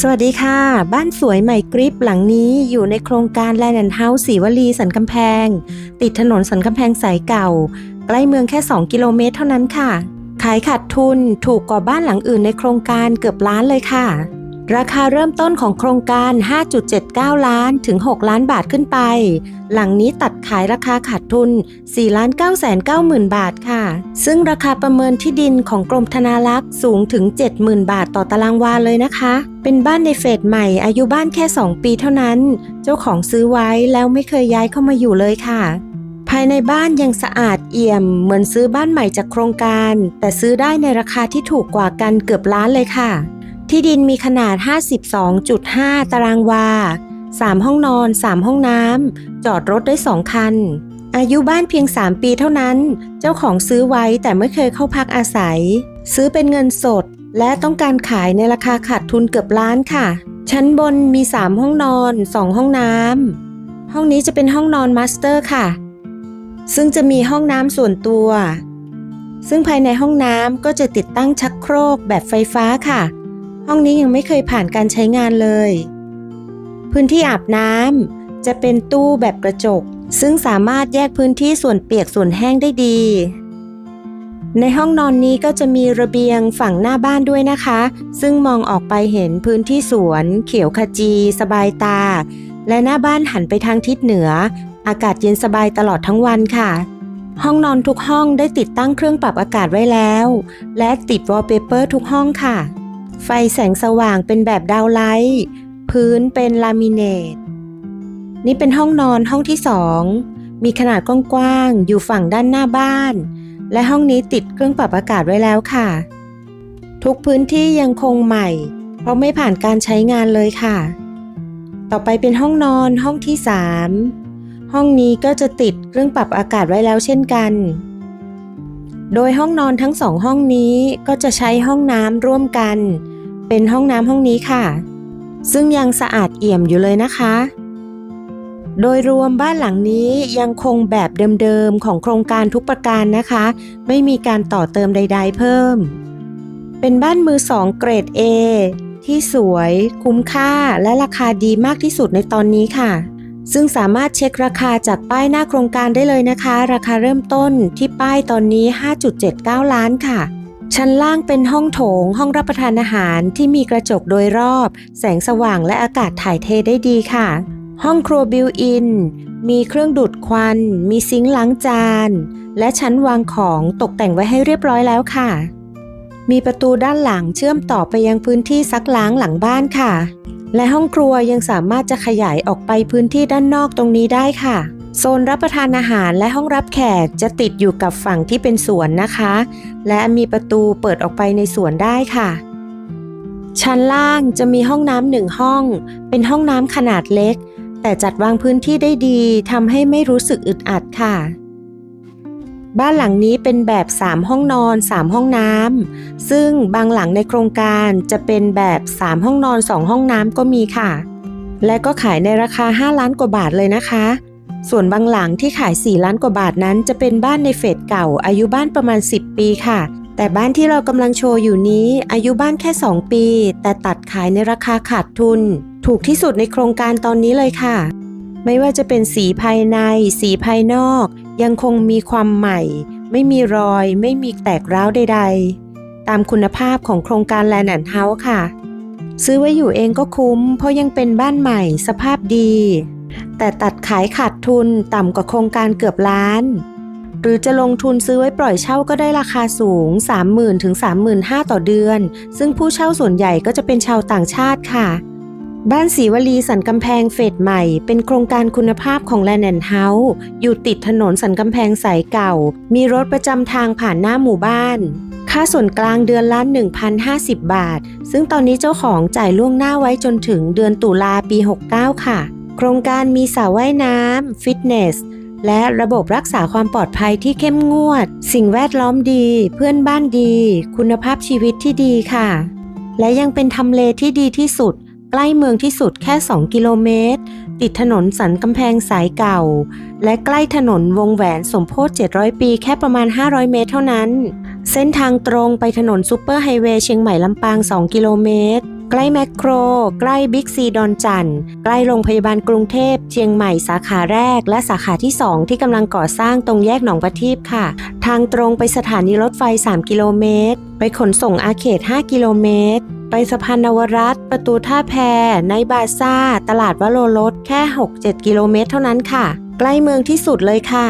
สวัสดีค่ะ บ้านสวยใหม่กริปหลังนี้อยู่ในโครงการแลนด์เฮาส์ศรีวลีสันกำแพง ติดถนนสันกำแพงสายเก่า ใกล้เมืองแค่ 2 กิโลเมตรเท่านั้นค่ะ ขายขาดทุนถูกกว่าบ้านหลังอื่นในโครงการเกือบล้านเลยค่ะ ราคาเริ่มต้นของโครงการ 5.79 ล้านถึง 6 ล้านบาทขึ้นไป หลังนี้ตัดขายราคาขาดทุน4 9 9 0 0 0 0บาทค่ะ ซึ่งราคาประเมินที่ดินของกรมธนารักษ์สูงถึง 70,000 บาทต่อตารางวาเลยนะคะ เป็นบ้านในเฟสใหม่อายุบ้านแค่ 2 ปีเท่านั้น เจ้าของซื้อไว้แล้วไม่เคยย้ายเข้ามาอยู่เลยค่ะ ภายในบ้านยังสะอาดเอี่ยม เหมือนซื้อบ้านใหม่จากโครงการ แต่ซื้อได้ในราคาที่ถูกกว่ากันเกือบล้านเลยค่ะ ที่ดินมีขนาด 52.5 ตารางวา 3 ห้องนอน 3 ห้องน้ำ จอดรถได้2คัน อายุบ้านเพียง 3 ปีเท่านั้น เจ้าของซื้อไว้แต่ไม่เคยเข้าพักอาศัย ซื้อเป็นเงินสด และต้องการขายในราคาขาดทุนเกือบล้านค่ะ ชั้นบนมี 3 ห้องนอน 2 ห้องน้ำ ห้องนี้จะเป็นห้องนอนมาสเตอร์ค่ะ ซึ่งจะมีห้องน้ำส่วนตัว ซึ่งภายในห้องน้ำก็จะติดตั้งชักโครกแบบไฟฟ้าค่ะ ห้องนี้ยังไม่เคยผ่านการใช้งานเลย พื้นที่อาบน้ำจะเป็นตู้แบบกระจก ซึ่งสามารถแยกพื้นที่ส่วนเปียกส่วนแห้งได้ดี ในห้องนอนนี้ก็จะมีระเบียงฝั่งหน้าบ้านด้วยนะคะ ซึ่งมองออกไปเห็นพื้นที่สวน เขียวขจี สบายตา และหน้าบ้านหันไปทางทิศเหนือ อากาศเย็นสบายตลอดทั้งวันค่ะห้องนอนทุกห้องได้ติดตั้งเครื่องปรับอากาศไว้แล้ว และติดวอลเปเปอร์ทุกห้องค่ะ ไฟแสงสว่างเป็นแบบดาวไลท์พื้นเป็นลามิเนต นี่เป็นห้องนอนห้องที่สองมีขนาดกว้างๆอยู่ฝั่งด้านหน้าบ้าน และห้องนี้ติดเครื่องปรับอากาศไว้แล้วค่ะ ทุกพื้นที่ยังคงใหม่ เพราะไม่ผ่านการใช้งานเลยค่ะ ต่อไปเป็นห้องนอนห้องที่สามห้องนี้ก็จะติดเครื่องปรับอากาศไว้แล้วเช่นกัน โดยห้องนอนทั้งสองห้องนี้ก็จะใช้ห้องน้ำร่วมกัน เป็นห้องน้ำห้องนี้ค่ะ ซึ่งยังสะอาดเอี่ยมอยู่เลยนะคะ โดยรวมบ้านหลังนี้ยังคงแบบเดิมๆของโครงการทุกประการนะคะ ไม่มีการต่อเติมใด ๆ เพิ่ม เป็นบ้านมือสองเกรด A ที่สวย คุ้มค่าและราคาดีมากที่สุดในตอนนี้ค่ะ ซึ่งสามารถเช็คราคาจากป้ายหน้าโครงการได้เลยนะคะ ราคาเริ่มต้นที่ป้ายตอนนี้ 5.79 ล้านค่ะ ชั้นล่างเป็นห้องโถง ห้องรับประทานอาหารที่มีกระจกโดยรอบ แสงสว่างและอากาศถ่ายเทได้ดีค่ะ ห้องครัวบิวอิน มีเครื่องดูดควัน มีซิงค์ล้างจาน และชั้นวางของตกแต่งไว้ให้เรียบร้อยแล้วค่ะ มีประตูด้านหลังเชื่อมต่อไปยังพื้นที่ซักล้างหลังบ้านค่ะ และห้องครัวยังสามารถจะขยายออกไปพื้นที่ด้านนอกตรงนี้ได้ค่ะ โซนรับประทานอาหารและห้องรับแขกจะติดอยู่กับฝั่งที่เป็นสวนนะคะ และมีประตูเปิดออกไปในสวนได้ค่ะ ชั้นล่างจะมีห้องน้ำหนึ่งห้อง เป็นห้องน้ำขนาดเล็ก แต่จัดวางพื้นที่ได้ดีทำให้ไม่รู้สึกอึดอัดค่ะ บ้านหลังนี้เป็นแบบ 3 ห้องนอน 3 ห้องน้ำซึ่งบางหลังในโครงการจะเป็นแบบ 3 ห้องนอน 2 ห้องน้ำก็มีค่ะ และก็ขายในราคา 5 ล้านกว่าบาทเลยนะคะ ส่วนบางหลังที่ขาย 4 ล้านกว่าบาทนั้น จะเป็นบ้านในเฟสเก่า อายุบ้านประมาณ 10 ปีค่ะ แต่บ้านที่เรากำลังโชว์อยู่นี้ อายุบ้านแค่ 2 ปี แต่ตัดขายในราคาขาดทุน ถูกที่สุดในโครงการตอนนี้เลยค่ะ ไม่ว่าจะเป็นสีภายใน สีภายนอก ยังคงมีความใหม่ ไม่มีรอย ไม่มีแตกร้าวใด ๆ ตามคุณภาพของโครงการแลนด์เฮาส์ค่ะ ซื้อไว้อยู่เองก็คุ้ม เพราะยังเป็นบ้านใหม่สภาพดี แต่ตัดขายขาดทุนต่ำกว่าโครงการเกือบล้าน หรือจะลงทุนซื้อไว้ปล่อยเช่าก็ได้ราคาสูง 30,000ถึง35,000 ต่อเดือน ซึ่งผู้เช่าส่วนใหญ่ก็จะเป็นชาวต่างชาติค่ะ บ้านศรีวลีสันกำแพงเฟสใหม่ เป็นโครงการคุณภาพของแลนด์เฮาส์อยู่ติดถนนสันกำแพงสายเก่า มีรถประจำทางผ่านหน้าหมู่บ้าน ค่าส่วนกลางเดือนละ 1,050 บาท ซึ่งตอนนี้เจ้าของจ่ายล่วงหน้าไว้จนถึงเดือนตุลาปี 69 ค่ะ โครงการมีสระว่ายน้ำฟิตเนสและระบบรักษาความปลอดภัยที่เข้มงวด สิ่งแวดล้อมดี เพื่อนบ้านดี คุณภาพชีวิตที่ดีค่ะ และยังเป็นทำเลที่ดีที่สุด ใกล้เมืองที่สุดแค่ 2 กิโลเมตร ติดถนนสันกำแพงสายเก่า และใกล้ถนนวงแหวนสมโพธิ700 ปีแค่ประมาณ 500 เมตรเท่านั้น เส้นทางตรงไปถนนซูเปอร์ไฮเวย์เชียงใหม่ลำปาง 2 กิโลเมตร ใกล้แมคโคร ใกล้บิ๊กซีดอนจันทร์ใกล้โรงพยาบาลกรุงเทพเชียงใหม่สาขาแรก และสาขาที่ 2 ที่กำลังก่อสร้างตรงแยกหนองประทีปค่ะ ทางตรงไปสถานีรถไฟ 3 กิโลเมตร ไปขนส่งอาเขต 5 กิโลเมตรไปสะพานนวรัตประตูท่าแพในบาซ่า ตลาดวโรรสแค่ 6-7 กิโลเมตรเท่านั้นค่ะ ใกล้เมืองที่สุดเลยค่ะ